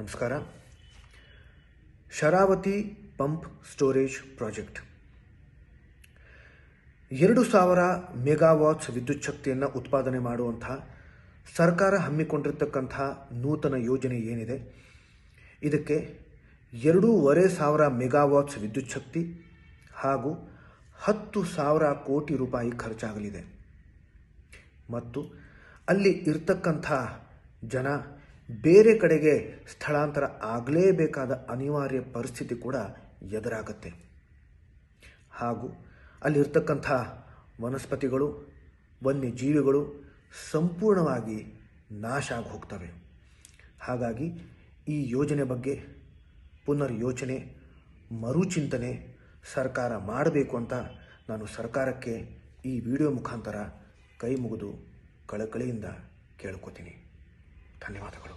ನಮಸ್ಕಾರ. Sharavati pump storage project. ಎರಡು ಸಾವಿರ ಮೆಗಾವಾಟ್ಸ್ ವಿದ್ಯುತ್ ಶಕ್ತಿಯನ್ನು ಉತ್ಪಾದನೆ ಮಾಡುವಂತಹ ಸರ್ಕಾರ ಹಮ್ಮಿಕೊಂಡಿರ್ತಕ್ಕಂಥ ನೂತನ ಯೋಜನೆ ಏನಿದೆ? ಇದಕ್ಕೆ ಎರಡೂವರೆ ಸಾವಿರ ಮೆಗಾವಾಟ್ಸ್ ವಿದ್ಯುತ್ ಶಕ್ತಿ ಹಾಗೂ ಹತ್ತು ಸಾವಿರ ಕೋಟಿ ರೂಪಾಯಿ ಖರ್ಚಾಗಲಿದೆ. ಮತ್ತು ಅಲ್ಲಿ ಇರ್ತಕ್ಕಂಥ ಜನ ಬೇರೆ ಕಡೆಗೆ ಸ್ಥಳಾಂತರ ಆಗಲೇಬೇಕಾದ ಅನಿವಾರ್ಯ ಪರಿಸ್ಥಿತಿ ಕೂಡ ಎದುರಾಗುತ್ತೆ. ಹಾಗೂ ಅಲ್ಲಿರ್ತಕ್ಕಂಥ ವನಸ್ಪತಿಗಳು, ವನ್ಯಜೀವಿಗಳು ಸಂಪೂರ್ಣವಾಗಿ ನಾಶ ಆಗಿ ಹೋಗ್ತವೆ ಹಾಗಾಗಿ ಈ ಯೋಜನೆ ಬಗ್ಗೆ ಪುನರ್ ಯೋಚನೆ ಮರುಚಿಂತನೆ ಸರ್ಕಾರ ಮಾಡಬೇಕು ಅಂತ ನಾನು ಸರ್ಕಾರಕ್ಕೆ ಈ ವಿಡಿಯೋ ಮುಖಾಂತರ ಕೈ ಮುಗಿದು ಕಳಕಳಿಯಿಂದ ಕೇಳ್ಕೊತೀನಿ. ధన్యవాదములు